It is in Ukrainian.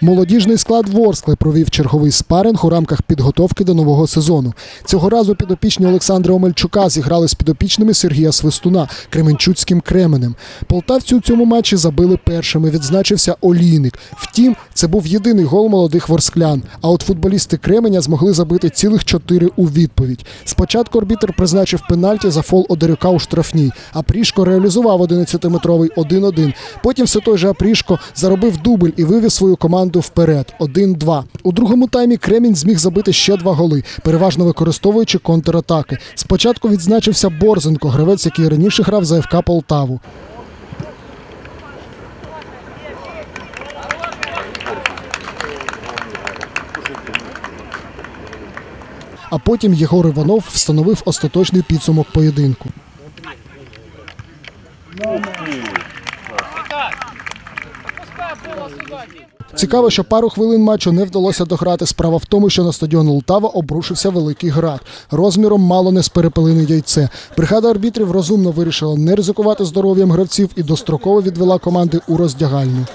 Молодіжний склад Ворскли провів черговий спаринг у рамках підготовки до нового сезону. Цього разу підопічні Олександра Омельчука зіграли з підопічними Сергія Свистуна Кременчуцьким Кременем. Полтавці у цьому матчі забили першими. Відзначився Олійник. Втім, це був єдиний гол молодих ворсклян. А от футболісти Кременя змогли забити цілих чотири у відповідь. Спочатку арбітр призначив пенальті за фол Одерюка у штрафній. А Прішко реалізував 11-метровий 1-1. Потім все той же Апрішко заробив дубль і вивів свою команду вперед 1-2. У другому таймі Кремінь зміг забити ще два голи, переважно використовуючи контратаки. Спочатку відзначився Борзенко, гравець, який раніше грав за ФК Полтаву. А потім Єгор Іванов встановив остаточний підсумок поєдинку. Цікаво, що пару хвилин матчу не вдалося дограти. Справа в тому, що на стадіон Лтава обрушився великий град. Розміром мало не з перепелине яйце. Бригада арбітрів розумно вирішила не ризикувати здоров'ям гравців і достроково відвела команди у роздягальню.